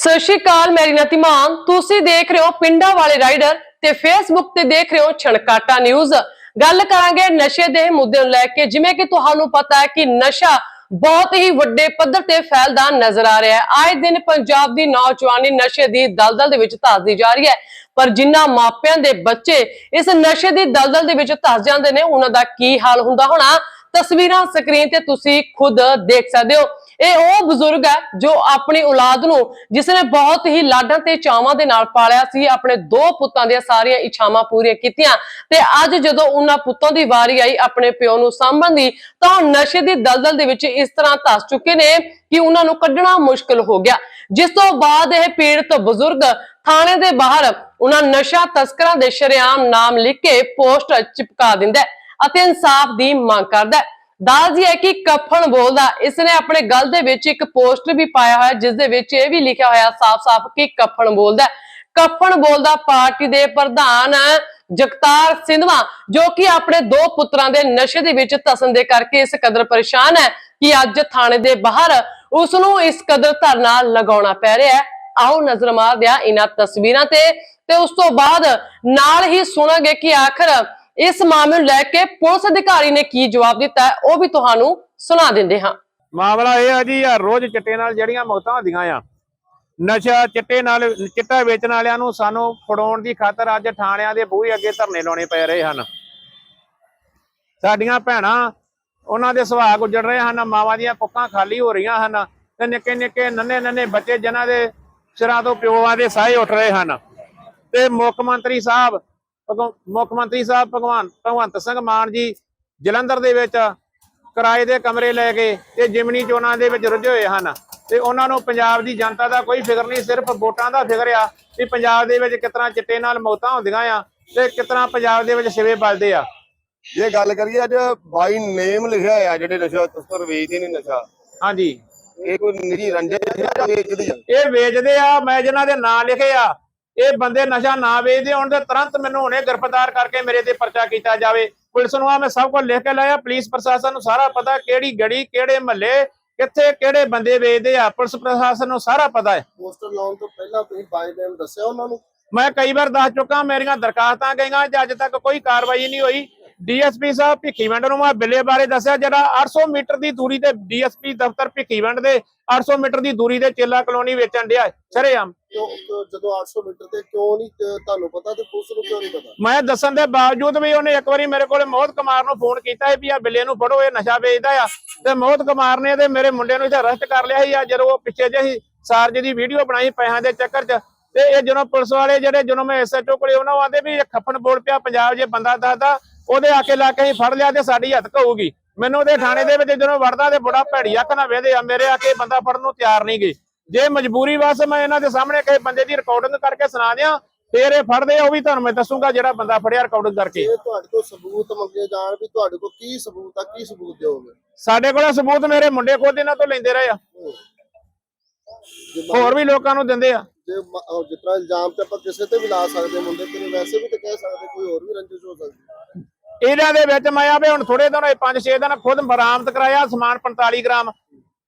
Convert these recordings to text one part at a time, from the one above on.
ਸਤਿ ਸ਼੍ਰੀ ਅਕਾਲ, ਮੇਰੀ ਨਾਂ ਧੀਮਾਨ ਤੁਸੀਂ ਦੇਖ ਰਹੇ ਹੋ ਪਿੰਡਾਂ ਵਾਲੇ ਰਾਈਡਰ ਤੇ ਫੇਸਬੁੱਕ ਤੇ ਦੇਖ ਰਹੇ ਹੋ ਛਣਕਾਟਾ ਨਿਊਜ਼। ਗੱਲ ਕਰਾਂਗੇ ਨਸ਼ੇ ਦੇ ਮੁੱਦੇ ਨੂੰ ਲੈ ਕੇ, ਜਿਵੇਂ ਕਿ ਤੁਹਾਨੂੰ ਪਤਾ ਹੈ ਕਿ ਨਸ਼ਾ ਬਹੁਤ ਹੀ ਵੱਡੇ ਪੱਧਰ ਤੇ ਫੈਲਦਾ ਨਜ਼ਰ ਆ ਰਿਹਾ ਹੈ। ਆਏ ਦਿਨ ਪੰਜਾਬ ਦੀ ਨੌਜਵਾਨੀ ਨਸ਼ੇ ਦੀ ਦਲਦਲ ਦੇ ਵਿੱਚ ਧੱਸਦੀ ਜਾ ਰਹੀ ਹੈ, ਪਰ ਜਿਨ੍ਹਾਂ ਮਾਪਿਆਂ ਦੇ ਬੱਚੇ ਇਸ ਨਸ਼ੇ ਦੀ ਦਲਦਲ ਦੇ ਵਿੱਚ ਧੱਸ ਜਾਂਦੇ ਨੇ, ਉਹਨਾਂ ਦਾ ਕੀ ਹਾਲ ਹੁੰਦਾ ਹੋਣਾ? ਤਸਵੀਰਾਂ ਸਕਰੀਨ ਤੇ ਤੁਸੀਂ ਖੁਦ ਦੇਖ ਸਕਦੇ ਹੋ। ਇਹ ਉਹ ਬਜ਼ੁਰਗ ਹੈ ਜੋ ਆਪਣੀ ਔਲਾਦ ਨੂੰ ਜਿਸ ਨੇ ਬਹੁਤ ਹੀ ਲਾਡਾਂ ਤੇ ਚਾਵਾਂ ਦੇ ਨਾਲ ਪਾਲਿਆ ਸੀ, ਆਪਣੇ ਦੋ ਪੁੱਤਾਂ ਦੀਆਂ ਸਾਰੀਆਂ ਇੱਛਾਵਾਂ ਪੂਰੀਆਂ ਕੀਤੀਆਂ ਤੇ ਅੱਜ ਜਦੋਂ ਉਹਨਾਂ ਪੁੱਤਾਂ ਦੀ ਵਾਰੀ ਆਈ ਆਪਣੇ ਪਿਓ ਨੂੰ ਸਾਂਭਣ ਦੀ, ਤਾਂ ਉਹ ਨਸ਼ੇ ਦੀ ਦਲਦਲ ਦੇ ਵਿੱਚ ਇਸ ਤਰ੍ਹਾਂ ਧਸ ਚੁੱਕੇ ਨੇ ਕਿ ਉਹਨਾਂ ਨੂੰ ਕੱਢਣਾ ਮੁਸ਼ਕਲ ਹੋ ਗਿਆ। ਜਿਸ ਤੋਂ ਬਾਅਦ ਇਹ ਪੀੜਤ ਬਜ਼ੁਰਗ ਥਾਣੇ ਦੇ ਬਾਹਰ ਉਹਨਾਂ ਨਸ਼ਾ ਤਸਕਰਾਂ ਦੇ ਸ਼ਰੇਆਮ ਨਾਮ ਲਿਖ ਕੇ ਪੋਸਟ ਚਿਪਕਾ ਦਿੰਦਾ ਹੈ। ਅਤੇ ਇਨਸਾਫ ਦੀ ਮੰਗ ਕਰਦਾ ਹੈ। ਦਾਜੀ ਹੈ ਕਿ ਕਫਨ ਬੋਲਦਾ ਇਸ ਨੇ ਆਪਣੇ ਗਲ ਦੇ ਵਿੱਚ ਇੱਕ ਪੋਸਟਰ ਵੀ ਪਾਇਆ ਹੋਇਆ ਜਿਸ ਦੇ ਵਿੱਚ ਇਹ ਵੀ ਲਿਖਿਆ ਹੋਇਆ ਸਾਫ਼-ਸਾਫ਼ ਕਿ ਕਫਨ ਬੋਲਦਾ ਹੈ। ਬੋਲਦਾ ਪਾਰਟੀ ਦੇ ਪ੍ਰਧਾਨ ਜਗਤਾਰ ਸਿੰਧਵਾ, ਜੋ ਕਿ ਆਪਣੇ ਦੋ ਪੁੱਤਰਾਂ ਦੇ ਨਸ਼ੇ ਦੇ ਵਿੱਚ ਤਸਨ ਦੇ ਕਰਕੇ ਇਸ ਕਦਰ ਪਰੇਸ਼ਾਨ ਹੈ ਕਿ ਅੱਜ ਥਾਣੇ ਦੇ ਬਾਹਰ ਉਸ ਨੂੰ ਇਸ ਕਦਰ ਧਰਨਾ ਲਗਾਉਣਾ ਪੈ ਰਿਹਾ ਹੈ। ਆਓ ਨਜ਼ਰ ਮਾਰਦੇ ਹਾਂ ਇਹਨਾਂ ਤਸਵੀਰਾਂ ਤੇ ਤੇ ਉਸ ਤੋਂ ਬਾਅਦ ਨਾਲ ਹੀ ਸੁਣਾਂਗੇ ਕਿ ਆਖਰ ਇਸ ਮਾਮਲੇ ਨੂੰ ਲੈ ਕੇ ਪੁਲਿਸ ਅਧਿਕਾਰੀ ਨੇ ਕੀ ਜਵਾਬ ਦਿੱਤਾ ਉਹ ਵੀ ਤੁਹਾਨੂੰ ਸੁਣਾ ਦਿੰਦੇ ਹਾਂ। ਮਾਮਲਾ ਇਹ ਆ ਜੀ ਯਾਰ ਰੋਜ਼ ਚਿੱਟੇ ਨਾਲ ਜਿਹੜੀਆਂ ਮੌਤਾਂ ਹੁੰਦੀਆਂ ਆ। ਨਸ਼ਾ ਚਿੱਟੇ ਨਾਲ, ਚਿੱਟਾ ਵੇਚਣ ਵਾਲਿਆਂ ਨੂੰ ਸਾਨੂੰ ਫੜਾਉਣ ਦੀ ਖਾਤਰ ਅੱਜ ਥਾਣਿਆਂ ਦੇ ਬੂਹੇ ਅੱਗੇ ਧਰਨੇ ਲਾਉਣੇ ਪੈ ਰਹੇ ਹਨ। ਸਾਡੀਆਂ ਭੈਣਾਂ, ਉਹਨਾਂ ਦੇ ਸੁਭਾਅ ਉੱਜੜ ਰਹੇ ਹਨ, ਮਾਵਾਂ ਦੀਆਂ ਕੁੱਕਾਂ ਖਾਲੀ ਹੋ ਰਹੀਆਂ ਹਨ ਤੇ ਨਿੱਕੇ ਨਿੱਕੇ, ਨੰਨੇ ਨੰਨੇ ਬੱਚੇ ਜਿਨ੍ਹਾਂ ਦੇ ਸਿਰਾਂ ਤੋਂ ਪਿਓਾਂ ਦੇ ਸਾਏ ਉੱਠ ਰਹੇ ਹਨ। ਤੇ ਮੁੱਖ ਮੰਤਰੀ ਸਾਹਿਬ ਮੁੱਖ ਮੰਤਰੀ ਸਾਹਿਬ ਭਗਵਾਨ ਭਗਵੰਤ ਸਿੰਘ ਮਾਨ ਜੀ ਜਲੰਧਰ ਦੇ ਵਿੱਚ ਕਿਰਾਏ ਦੇ ਕਮਰੇ ਲੈ ਕੇ ਤੇ ਜਿਮਨੀ ਚੋਣਾਂ ਦੇ ਵਿੱਚ ਰੁੱਝੇ ਹੋਏ ਹਨ ਤੇ ਉਹਨਾਂ ਨੂੰ ਪੰਜਾਬ ਦੀ ਜਨਤਾ ਦਾ ਕੋਈ ਫਿਕਰ ਨਹੀਂ ਸਿਰਫ ਵੋਟਾਂ ਦਾ ਫਿਕਰ ਆ ਕਿ ਪੰਜਾਬ ਦੇ ਵਿੱਚ ਕਿਤਨਾ ਚਿੱਟੇ ਨਾਲ ਮੌਤਾਂ ਹੁੰਦੀਆਂ ਆ ਤੇ ਕਿਤਨਾ ਪੰਜਾਬ ਦੇ ਵਿੱਚ ਸਿਵੇ ਬਲਦੇ ਆ। ਜੇ ਗੱਲ ਕਰੀਏ ਅੱਜ ਬਾਈ ਨੇਮ ਲਿਖਿਆ ਹੋਇਆ ਜਿਹੜੇ ਨਸ਼ਾ ਤਸਕਰ ਵੇਚਦੇ ਨੇ ਨਸ਼ਾ। ਹਾਂਜੀ। ਇਹ ਕੋਈ ਨਿਰੀ ਰੰਜਿਸ਼ ਹੈ ਜਾਂ ਵੇਚਦੀ ਆ ਇਹ ਵੇਚਦੇ ਆ ਮੈਂ ਜਿਨ੍ਹਾਂ ਦੇ ਨਾਂ ਲਿਖੇ ਆ ਇਹ ਬੰਦੇ ਨਸ਼ਾ ਨਾ ਵੇਚਦੇ ਹੋਣ ਤੇ ਤੁਰੰਤ ਮੈਨੂੰ ਹੁਣੇ ਗ੍ਰਿਫਤਾਰ ਕਰਕੇ ਮੇਰੇ ਤੇ ਪਰਚਾ ਕੀਤਾ ਜਾਵੇ। ਪੁਲਿਸ ਨੂੰ ਆ ਮੈਂ ਸਭ ਕੁਝ ਲਿਖ ਕੇ ਲਾਇਆ। ਪੁਲਿਸ ਪ੍ਰਸ਼ਾਸਨ ਨੂੰ ਸਾਰਾ ਪਤਾ ਕਿਹੜੀ ਗੜੀ ਕਿਹੜੇ ਮਹੱਲੇ ਕਿੱਥੇ ਕਿਹੜੇ ਬੰਦੇ ਵੇਚਦੇ ਆ। ਪੁਲਿਸ ਪ੍ਰਸ਼ਾਸਨ ਨੂੰ ਸਾਰਾ ਪਤਾ ਹੈ। ਪੋਸਟਰ ਲਾਉਣ ਤੋਂ ਪਹਿਲਾਂ ਤੁਸੀਂ ਬਾਈ ਨੇਮ ਦੱਸਿਆ ਉਹਨਾਂ ਨੂੰ? ਮੈਂ ਕਈ ਵਾਰ ਦੱਸ ਚੁੱਕਾ ਮੇਰੀਆਂ ਦਰਖਾਸਤਾਂ ਗਈਆਂ ਤੇ ਅੱਜ ਤੱਕ ਕੋਈ ਕਾਰਵਾਈ ਨਹੀਂ ਹੋਈ। ਡੀਐਸਪੀ ਸਾਹਿਬ ਭਿੱਖੀਵਿੰਡ ਨੂੰ ਮੈਂ ਬਿੱਲੇ ਬਾਰੇ ਦੱਸਿਆ ਜਿਹੜਾ 800 ਮੀਟਰ ਦੀ ਦੂਰੀ ਤੇ ਡੀਐਸਪੀ ਦਫ਼ਤਰ ਭਿੱਖੀਵਿੰਡ ਦੇ 800 ਮੀਟਰ ਦੀ ਦੂਰੀ ਤੇ ਚੇਲਾ ਕਲੋਨੀ ਵੇਚਣ ਡਿਆ। ਸ਼ਰੇਆਮ। ਕਿਉਂ ਕਿਉਂ ਜਦੋਂ 800 ਮੀਟਰ ਤੇ ਕਿਉਂ ਨਹੀਂ ਤੁਹਾਨੂੰ ਪਤਾ ਤੇ ਪੁਲਿਸ ਨੂੰ ਕਿਉਂ ਨਹੀਂ ਪਤਾ? ਮੈਂ ਦੱਸਣ ਦੇ ਬਾਵਜੂਦ ਵੀ ਉਹਨੇ ਇੱਕ ਵਾਰੀ ਮੇਰੇ ਕੋਲੇ ਮੋਹਤ ਕੁਮਾਰ ਨੂੰ ਫੋਨ ਕੀਤਾ ਹੈ ਵੀ ਆ ਬਿੱਲੇ ਨੂੰ ਫੜੋ, ਇਹ ਨਸ਼ਾ ਵੇਚਦਾ ਆ। ਤੇ ਮੋਹਤ ਕੁਮਾਰ ਨੇ ਤੇ ਮੇਰੇ ਮੁੰਡੇ ਨੂੰ ਇੱਥੇ ਅਰੈਸਟ ਕਰ ਲਿਆ ਸੀ, ਆ ਜਦੋਂ ਉਹ ਪਿੱਛੇ ਜਿਹੀ ਸਾਰਜ ਦੀ ਵੀਡੀਓ ਬਣਾਈ ਪੈਸਿਆਂ ਦੇ ਚੱਕਰ 'ਚ। ਤੇ ਇਹ ਜਦੋਂ ਪੁਲਿਸ ਵਾਲੇ ਜਿਹੜੇ ਜਦੋਂ ਮੈਂ ਐਸਐਚਓ ਕੋਲੇ ਉਹਨਾਂ ਆਂਦੇ ਵੀ ਇਹ ਖੱਫਣ ਬੋਲ ਪਿਆ, ਪੰਜਾਬ ਜੇ ਬੰਦਾ ਦੱਸਦਾ, ਉਹਦੇ ਆਕੇ ਲਾ ਕੇ ਹੀ ਫੜ ਲਿਆ ਤੇ ਸਾਡੀ ਹੱਥ ਹੋਊਗੀ ਮੈਨੂੰ ਉਹਦੇ ਥਾਣੇ ਦੇ ਵਿੱਚ ਜਦੋਂ ਵੜਦਾ ਤੇ ਬੜਾ ਭੈੜੀ ਅੱਖ ਨਾਲ ਵੇਦੇ ਆ, ਮੇਰੇ ਆਕੇ ਬੰਦਾ ਫੜਨ ਨੂੰ ਤਿਆਰ ਨਹੀਂ ਗਈ। ਜੇ ਮਜਬੂਰੀ ਵਾਸ ਮੈਂ ਇਹਨਾਂ ਦੇ ਸਾਹਮਣੇ ਕਿਸੇ ਬੰਦੇ ਦੀ ਰਿਕਾਰਡਿੰਗ ਕਰਕੇ ਸੁਣਾ ਦਿਆਂ ਫੇਰ ਇਹ ਫੜਦੇ ਆ ਉਹ ਵੀ ਤੁਹਾਨੂੰ ਮੈਂ ਦੱਸੂਗਾ ਜਿਹੜਾ ਬੰਦਾ ਫੜਿਆ ਰਿਕਾਰਡਿੰਗ ਕਰਕੇ। ਜੇ ਤੁਹਾਡੇ ਕੋਲ ਸਬੂਤ ਮੰਗੇ ਜਾਣ ਵੀ ਤੁਹਾਡੇ ਕੋਲ ਕੀ ਸਬੂਤ ਆ ਕੀ ਸਬੂਤ ਦਿਓਗੇ? ਸਾਡੇ ਕੋਲ ਸਬੂਤ ਮੇਰੇ ਮੁੰਡੇ ਖੁਦ ਇਹਨਾਂ ਤੋਂ ਲੈਂਦੇ ਰਹੇ ਆ। ਹੋਰ। ਵੀ ਲੋਕਾਂ ਨੂੰ ਦਿੰਦੇ ਆ। ਜੇ ਤਰ੍ਹਾਂ ਇਲਜ਼ਾਮ ਤੇ ਆਪਾਂ ਕਿਸੇ ਤੇ ਵੀ ਲਾ ਸਕਦੇ ਮੁੰਡੇ ਤੇ ਵੈਸੇ ਵੀ ਤੇ ਕਹਿ ਸਕਦੇ ਕੋਈ ਹੋਰ ਵੀ ਰੰਜਿਸ਼ ਹੋ ਸਕਦੀ ਇਹਨਾਂ ਦੇ ਵਿੱਚ ਮੈਂ ਆਵੇ ਹੁਣ ਥੋੜੇ ਦਿਨ ਹੋਏ 5-6 ਦਿਨ ਖੁਦ ਬਰਾਮਦ ਕਰਾਇਆ ਸਮਾਨ 45 ਗ੍ਰਾਮ।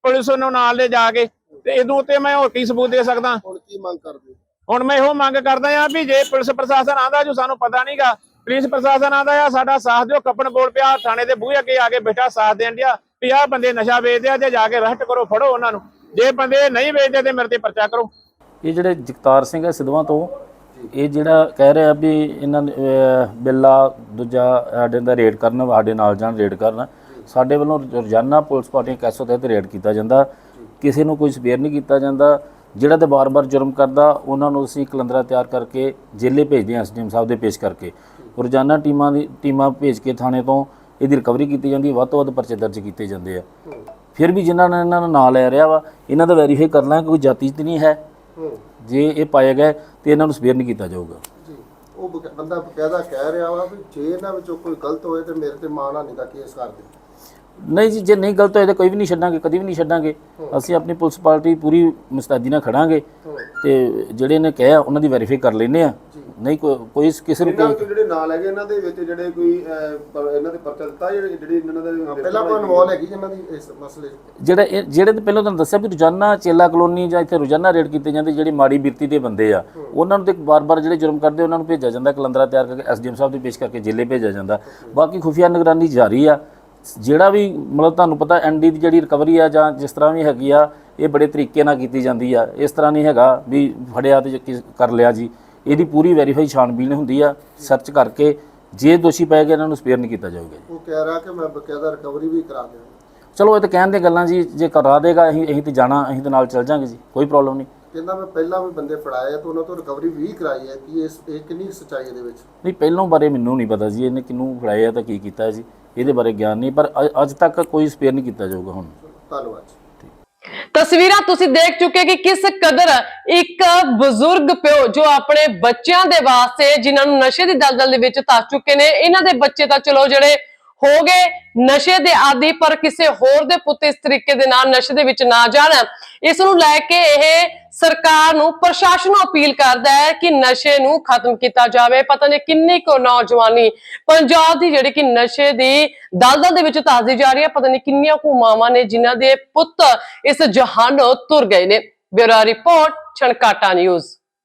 ਪੁਲਿਸ ਨੂੰ ਨਾਲ ਲੈ ਜਾ ਕੇ। ਤੇ ਇਹਦੋਂ ਉੱਤੇ ਮੈਂ ਹੋਰ ਕੀ ਸਬੂਤ ਦੇ ਸਕਦਾ? ਹੁਣ ਕੀ ਮੰਗ ਕਰਦੇ ਹੁਣ ਮੈਂ ਇਹੋ ਮੰਗ ਕਰਦਾ ਆ ਵੀ ਜੇ ਪੁਲਿਸ ਪ੍ਰਸ਼ਾਸਨ ਆਂਦਾ ਜੋ ਸਾਨੂੰ ਪਤਾ ਨਹੀਂਗਾ ਪੁਲਿਸ ਪ੍ਰਸ਼ਾਸਨ ਆਂਦਾ ਆ ਸਾਡਾ ਸਾਥ ਦਿਓ ਕੱਪਣ ਕੋਲ ਪਿਆ ਥਾਣੇ ਦੇ ਬੂਹੇ ਅੱਗੇ ਆ ਕੇ ਬੈਠਾ ਸਾਥ ਦੇਣ ਦਿਆ ਵੀ ਆਹ ਬੰਦੇ ਨਸ਼ਾ ਵੇਚਦੇ ਆ ਤੇ ਜਾ ਕੇ ਅਰੈਸਟ ਕਰੋ ਫੜੋ ਉਹਨਾਂ ਨੂੰ। ਜੇ ਬੰਦੇ ਨਹੀਂ ਵੇਚਦੇ ਤੇ ਮੇਰੇ ਤੇ ਪਰਚਾ ਕਰੋ। ਇਹ ਜਿਹੜੇ ਜਗਤਾਰ ਸਿੰਘ ਹੈ ਸਿਧਵਾਂ ਤੋਂ ਇਹ ਜਿਹੜਾ ਕਹਿ ਰਿਹਾ ਵੀ ਇਹਨਾਂ ਨੇ, ਬਿੱਲਾ ਦੂਜਾ ਸਾਡੇ ਦਾ ਰੇਡ ਕਰਨ ਸਾਡੇ ਨਾਲ ਜਾਣ ਰੇਡ ਕਰਨ ਸਾਡੇ ਵੱਲੋਂ ਰੋਜ਼ਾਨਾ ਪੁਲਿਸ ਪਾਰਟੀ ਕੈਸੋ ਤਹਿਤ ਰੇਡ ਕੀਤਾ ਜਾਂਦਾ। ਕਿਸੇ ਨੂੰ ਕੋਈ ਸਪੇਅਰ ਨਹੀਂ ਕੀਤਾ ਜਾਂਦਾ। ਜਿਹੜਾ ਤੇ ਬਾਰ-ਬਾਰ ਜੁਰਮ ਕਰਦਾ, ਉਹਨਾਂ ਨੂੰ ਅਸੀਂ ਕਲੰਦਰਾ ਤਿਆਰ ਕਰਕੇ ਜੇਲੇ ਭੇਜਦੇ ਹਾਂ, ਐਸਡੀਐਮ ਸਾਹਿਬ ਦੇ ਪੇਸ਼ ਕਰਕੇ। ਰੋਜ਼ਾਨਾ ਟੀਮਾਂ ਦੀ, ਟੀਮਾਂ ਭੇਜ ਕੇ ਥਾਣੇ ਤੋਂ ਇਹਦੀ ਰਿਕਵਰੀ ਕੀਤੀ ਜਾਂਦੀ ਹੈ, ਵੱਧ ਤੋਂ ਵੱਧ ਪਰਚੇ ਦਰਜ ਕੀਤੇ ਜਾਂਦੇ ਆ। ਫਿਰ ਵੀ ਜਿਨ੍ਹਾਂ ਨੇ ਇਹਨਾਂ ਦਾ ਨਾਂ ਲੈ ਰਿਹਾ ਵਾ, ਇਹਨਾਂ ਦਾ ਵੈਰੀਫਾਈ ਕਰਨਾ ਕਿ ਕੋਈ ਜਾਤੀ ਤੇ ਨਹੀਂ ਹੈ। ਜੇ ਇਹ ਪਾਇਆ ਗਿਆ ਤੇ ਇਹਨਾਂ ਨੂੰ ਸਪੇਅਰ ਨਹੀਂ ਕੀਤਾ ਜਾਊਗਾ। ਉਹ ਬੰਦਾ ਬਕਾਇਦਾ ਕਹਿ ਰਿਹਾ ਵਾ ਵੀ ਜੇ ਇਹਨਾਂ ਵਿੱਚੋਂ ਕੋਈ ਗਲਤ ਹੋਏ ਤੇ ਮੇਰੇ ਤੇ ਮਾਨਹਾਨੀ ਦਾ ਕੇਸ ਕਰ ਦੇ। ਨਹੀਂ ਜੀ ਜੇ ਨਹੀਂ ਗਲਤ ਹੋਏ ਤਾਂ ਕੋਈ ਵੀ ਨਹੀਂ ਛੱਡਾਂਗੇ ਕਦੀ ਵੀ ਨਹੀਂ ਛੱਡਾਂਗੇ। ਅਸੀਂ ਆਪਣੀ ਪੁਲਿਸ ਪਾਰਟੀ ਪੂਰੀ ਮੁਸਤੈਦੀ ਨਾਲ ਖੜਾਂਗੇ ਤੇ ਜਿਹੜੇ ਨੇ ਕਿਹਾ ਉਹਨਾਂ ਦੀ ਵੈਰੀਫਾਈ ਕਰ ਲੈਨੇ ਆ ਨਹੀਂ ਕੋਈ ਕਿਸੇ ਨੂੰ ਇਹਨਾਂ ਕੋਈ ਜਿਹੜੇ ਨਾਂ ਲੈ ਗਏ ਇਹਨਾਂ ਦੇ ਵਿੱਚ ਜਿਹੜੇ ਕੋਈ ਇਹਨਾਂ ਦੇ ਪਰਚਾ ਦਿੱਤਾ ਜਿਹੜੇ ਜਿਹੜੀ ਇਹਨਾਂ ਦੇ ਪਹਿਲਾਂ ਕੋਈ ਇਨਵੋਲ ਹੈਗੀ ਜਿਨ੍ਹਾਂ ਦੀ ਇਸ ਮਸਲੇ ਜਿਹੜਾ ਇਹ- ਜਿਹੜੇ ਤੇ ਪਹਿਲਾਂ ਤੁਹਾਨੂੰ ਦੱਸਿਆ ਵੀ ਰੋਜ਼ਾਨਾ ਚੇਲਾ ਕਲੋਨੀ ਜਾਂ ਇੱਥੇ ਰੋਜ਼ਾਨਾ ਰੇਡ ਕੀਤੇ ਜਾਂਦੇ ਜਿਹੜੀ ਮਾੜੀ ਬਿਰਤੀ ਦੇ ਬੰਦੇ ਆ ਉਹਨਾਂ ਨੂੰ ਤੇ ਬਾਰ-ਬਾਰ ਜਿਹੜੇ ਜੁਰਮ ਕਰਦੇ ਉਹਨਾਂ ਨੂੰ ਭੇਜਿਆ ਜਾਂਦਾ ਕਲੰਦਰਾ ਤਿਆਰ ਕਰਕੇ ਐਸਡੀਐਮ ਸਾਹਿਬ ਦੇ ਪੇਸ਼ ਕਰਕੇ ਜੇਲੇ ਭੇਜਿਆ ਜਾਂਦਾ। ਬਾਕੀ ਖੁਫੀਆ ਨਿਗਰਾਨੀ ਜਾਰੀ ਆ। ਜਿਹੜਾ ਵੀ ਮਤਲਬ ਤੁਹਾਨੂੰ ਪਤਾ ਐਨਡੀ ਦੀ ਜਿਹੜੀ ਰਿਕਵਰੀ ਆ ਜਾਂ ਜਿਸ ਤਰ੍ਹਾਂ ਵੀ ਹੈਗੀ ਆ ਇਹ ਬੜੇ ਤਰੀਕੇ ਨਾਲ ਕੀਤੀ ਜਾਂਦੀ ਆ। ਇਸ ਤਰ੍ਹਾਂ ਨਹੀਂ ਹੈਗਾ ਵੀ ਫੜਿਆ ਤੇ ਕਿਸ- ਕਰ ਲਿਆ ਜੀ। ਇਹਦੀ ਪੂਰੀ ਵੈਰੀਫਾਈ ਛਾਣਬੀਣ ਹੁੰਦੀ ਆ ਸਰਚ ਕਰਕੇ ਜੇ ਦੋਸ਼ੀ ਪਏ ਗਏ ਇਹਨਾਂ ਨੂੰ ਸਪੇਅਰ ਨਹੀਂ ਕੀਤਾ ਜਾਊਗਾ ਜੀ। ਉਹ ਕਹਿ ਰਿਹਾ ਕਿ ਮੈਂ ਬਕਾਇਦਾ ਰਿਕਵਰੀ ਵੀ ਕਰਾ ਦਿਆਂ। ਚਲੋ ਇਹ ਤਾਂ ਕਹਿਣ ਦੀਆਂ ਗੱਲਾਂ ਜੀ ਜੇ ਕਰਾ ਦੇਗਾ ਅਸੀਂ ਅਸੀਂ ਤੇ ਜਾਣਾ ਅਸੀਂ ਤੇ ਨਾਲ ਚੱਲ ਜਾਾਂਗੇ ਜੀ ਕੋਈ ਪ੍ਰੋਬਲਮ ਨਹੀਂ। ਕਹਿੰਦਾ ਮੈਂ ਪਹਿਲਾਂ ਵੀ ਬੰਦੇ ਫੜਾਏ ਆ ਤੇ ਉਹਨਾਂ ਤੋਂ ਰਿਕਵਰੀ ਵੀ ਕਰਾਈ ਹੈ ਕਿ ਇਸ ਇਹ ਕਿੰਨੀ ਸੱਚਾਈ ਇਹਦੇ ਵਿੱਚ? ਨਹੀਂ ਪਹਿਲੋਂ ਬਾਰੇ ਮੈਨੂੰ ਨਹੀਂ ਪਤਾ ਜੀ ਇਹਨੇ ਕਿਹਨੂੰ ਫੜਾਇਆ ਤਾਂ ਕੀ ਕੀਤਾ ਜੀ। ਇਹਦੇ ਬਾਰੇ ਗਿਆਨ ਨਹੀਂ ਪਰ ਅ- ਅੱਜ ਤੱਕ ਕੋਈ ਸਪੇਅਰ ਨਹੀਂ ਕੀਤਾ ਜਾਊਗਾ ਹੁਣ। ਧੰਨਵਾਦ ਜੀ। ਤਸਵੀਰਾਂ ਤੁਸੀਂ ਦੇਖ ਚੁੱਕੇ ਕਿ ਕਿਸ ਕਦਰ ਇੱਕ ਬਜ਼ੁਰਗ ਪਿਓ ਜੋ ਆਪਣੇ ਬੱਚਿਆਂ ਦੇ ਵਾਸਤੇ ਜਿਨ੍ਹਾਂ ਨੂੰ ਨਸ਼ੇ ਦੀ ਦਲਦਲ ਦੇ ਵਿੱਚ ਧੱਸ ਚੁੱਕੇ ਨੇ ਇਹਨਾਂ ਦੇ ਬੱਚੇ ਤਾਂ ਚਲੋ ਜਿਹੜੇ ਹੋ ਗਏ ਨਸ਼ੇ ਦੇ ਆਦੀ, ਪਰ ਕਿਸੇ ਹੋਰ ਦੇ ਪੁੱਤ ਇਸ ਤਰੀਕੇ ਦੇ ਨਾਲ ਨਸ਼ੇ ਦੇ ਵਿੱਚ ਨਾ ਜਾਣ। ਇਸ ਨੂੰ ਲੈ ਕੇ ਇਹ ਸਰਕਾਰ ਨੂੰ, ਪ੍ਰਸ਼ਾਸਨ ਨੂੰ ਅਪੀਲ ਕਰਦਾ ਹੈ ਕਿ ਨਸ਼ੇ ਨੂੰ ਖਤਮ ਕੀਤਾ ਜਾਵੇ। ਪਤਾ ਨਹੀਂ ਕਿੰਨੀ ਕੁ ਨੌਜਵਾਨੀ, ਪੰਜਾਬ ਦੀ ਜਿਹੜੀ ਕਿ ਨਸ਼ੇ ਦੀ ਦਲਦਲ ਦੇ ਵਿੱਚ ਧਸਦੀ ਜਾ ਰਹੀ ਹੈ, ਪਤਾ ਨਹੀਂ ਕਿੰਨੀਆਂ ਕੁ ਮਾਵਾਂ ਨੇ ਜਿਨ੍ਹਾਂ ਦੇ ਪੁੱਤ ਇਸ ਜਹਾਨੋਂ ਤੁਰ ਗਏ ਨੇ। Bureau report, Chhankata news.